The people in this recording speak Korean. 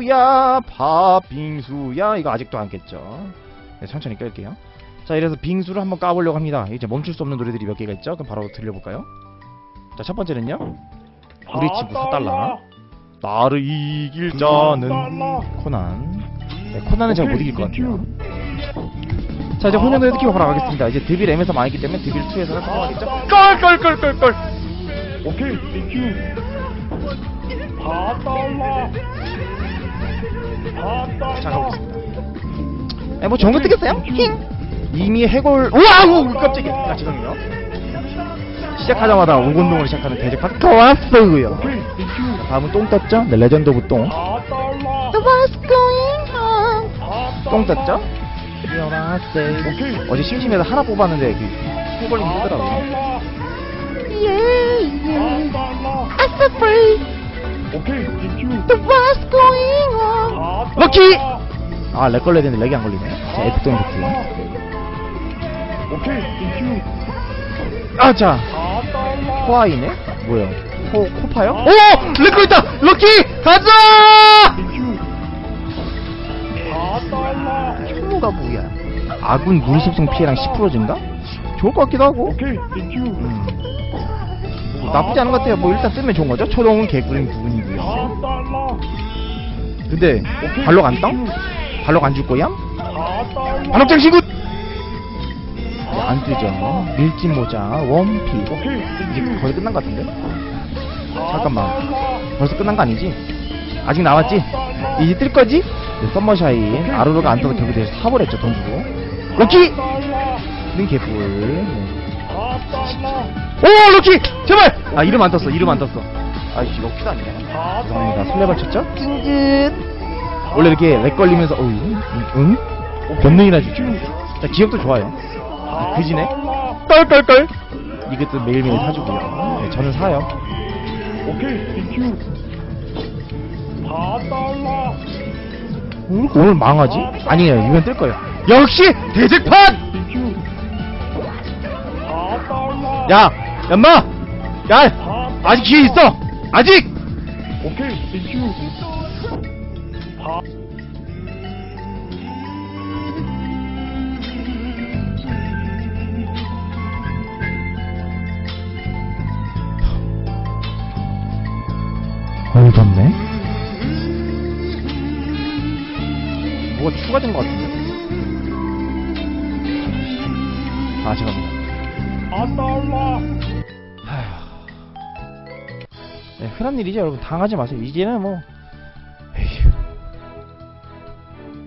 빙수야 팥빙수야. 이거 아직도 안 깼죠? 네, 천천히 끌게요. 자 이래서 빙수를 한번 까보려고 합니다. 이제 멈출 수 없는 노래들이 몇 개가 있죠? 그럼 바로 들려볼까요? 자 첫 번째는요? 우리 친구 사달라. 나를 이길 자는 코난. 네, 코난은 제가 못 이길 것 같아요. 자 이제 혼연도의 느낌을 바로 가겠습니다. 이제 드빌 M에서 망했기 때문에 드빌 2에서는 성공하겠죠? 껄껄껄껄껄 오케이 땡큐 다 달라 다자 달라 가보겠습니다 네, 뭐 좋은 거 뜨겠어요? 힝 이미 해골 우와 우 깜짝이야 아 죄송해요 시작하자마자 오곤동을 시작하는 오케이 땡큐 다음은 똥 떴죠? 네 레전드 오브 똥 What's going on? 다 똥. 떴죠? 어제 심심해서 하나 뽑았는데 그다 뜨더라고요 Yeah 다 달라 I'm so free 오케이 땡큐 What's going 럭키! 아 렉 걸려야 되는데 렉이 안 걸리네 자 에픽동 좋고요 오케이 땡큐 아자 다 달라 코아이네? 뭐야 코, 코파요? 오! 렉 걸렸다! 럭키! 가자! 혐오가 뭐야 아군 물속성 피해량 10% 증가? 좋을 것 같기도 하고 오케이 땡큐 음. 뭐 나쁘지 않은 것 같아요 뭐 일단 뜨면 좋은 거죠 초동은 개꿀인 부분이고요 근데 발록 안 땅? 발록 안 줄 거야? 발록장 신굿! 안 뜨죠 밀짚 모자 원피 이제 거의 끝난 것 같은데? 다 잠깐만. 벌써 끝난 거 아니지? 아직 남았지? 이제 뜰 거지? 네, 썸머샤인 아로로가 안 떠서 결국 대해서 사버렸죠 돈 주고 럭키! 는 개뿔 네. 오 럭키! 제발! 아 이름 안 떴어 이름 안 떴어 아이씨 럭키도 아니네 다 죄송합니다 달라. 설레발 쳤죠? 찡긋 원래 이렇게 렉 걸리면서 어, 응? 응? 변능이나 주죠 자 기억도 좋아요 다 그지네? 껄껄껄 이것도 매일매일 사주고요 네, 저는 사요 오케이 땡큐 다 달라. 응? 오늘 망하지? 아니에요 이번 뜰 거예요 역시 달라. 야! 얌마! 야! 다 아직 기회 있어! 아직! 오케이 땡큐 다 어이가 없네. 뭐가 추가된 것 같은데? 아 죄송합니다. 다 달라. 네, 흔한 일이죠. 여러분 당하지 마세요. 이제는 뭐